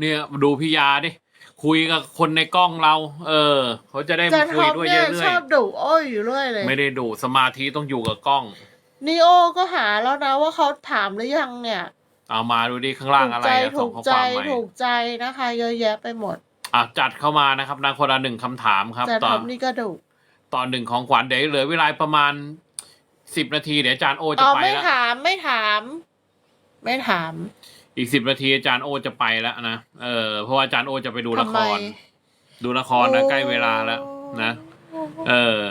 เนี่ยดูพี่ยาดิคุยกับคนในกล้องเรา เออ เขาจะได้จัมานคุทยอมด้วยเนี่เยยอะเรื่ชอยอบดุโอ้ยอยู่เรื่อยเลยไม่ได้ดูสมาธิต้องอยู่กับกล้อง นีโอก็หาแล้วนะว่าเขาถามหรือยังเนี่ยเอามาดูดิข้างล่างอะไรใจอะถูส่งกข้อใจความมาถูกใจนะคะ เยอะแยะไปหมดอะจัดเข้ามานะครับนะคนละหนึ่งคำถามครับจันตทออนมนี่ก็ดุตอนหนึ่งของขวัญเดี๋ยวเหลือเวลาประมาณสิบนาทีเดี๋ยวอาจารย์โอจะอ๋อไปไม่แล้วถามไม่ถาม ไม่ถาม อีกสิบนาทีอาจารย์โอจะไปแล้วนะ เออ เพราะว่าอาจารย์โอจะไปดูละทำคไมรดูละครนะใกล้เวลาแล้วนะ เออ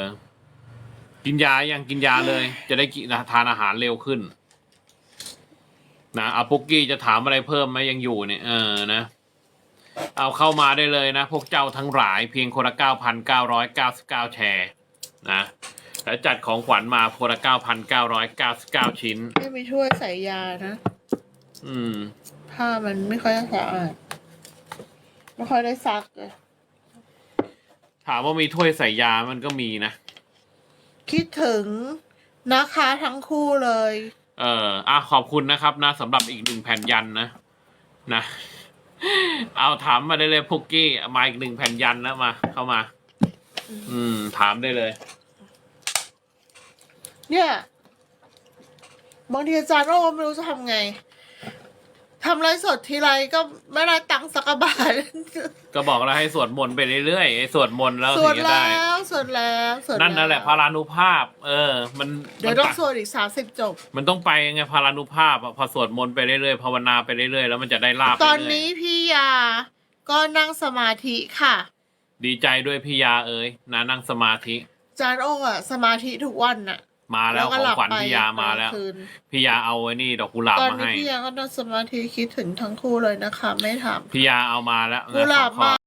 กินยายังกินยาเลย จะได้กินทานอาหารเร็วขึ้น นะอาปุกกี้จะถามอะไรเพิ่มไหมยังอยู่เนี่ย เออ นะ เอาเข้ามาได้เลยนะ พวกเจ้าทั้งหลายเพียงคนละเก้าพันเก้าร้อยเก้าสิบเก้าแชร์ นะแล้วจัดของขวัญมาคนละเก้าพันเก้าร้อยเก้าสิบเก้าชิ้น ไม่มีถ้วยใส่ยานะ อืม ผ้ามันไม่ค่อยสะอาดไม่ค่อยได้ซักเลยถามว่ามีถ้วยใส่ยามันก็มีนะ คิดถึงนะคะทั้งคู่เลย เอออะขอบคุณนะครับ นะสำหรับอีกหนึ่งแผ่นยันนะ นะ เอาถามมาได้เลยพุกกี้ มาอีกหนึ่งแผ่นยันแล้วมา เข้ามา อืม ถามได้เลย เนี่ย บางทีอาจารย์โอ้ไม่รู้จะทำไง ทำไรสดทีไรก็ไม่ได้ตังค์สักกะบาทก็บอกแล้วให้สวดมนต์ไปเรื่อยๆไอ้สวดมนต์แล้วสถึวดงจะแล้ได้ วสวดแล้วสวดนั่นนั่นแหละพารานุภาพ เออ มันเดี๋ยวมันต้องปะสวดอีกสามสิบจบ มันต้องไปไงพารานุภาพอะพอสวดมนต์ไปเรื่อยๆภาวนาไปเรื่อยๆแล้วมันจะได้ลาบไปตอนเรื่อยนี้พี่ยาก็นั่งสมาธิค่ะ ดีใจด้วยพี่ยาเอ๋ยนะนั่งสมาธิอาจารย์โอ้อะสมาธิทุกวันน่ะ มาแล้วก็ขอหงลับขวัญไปพี่ยามาแล้ว คืนพี่ยาเอาไว้นี่ดอกกุหลาบตอนมานี้ให้ พี่ยาก็นั่งสมาธิคิดถึงทั้งคู่เลยนะคะ ไม่ถาม พี่ยาเอามาแล้วกุนะหสลาองบข้อมา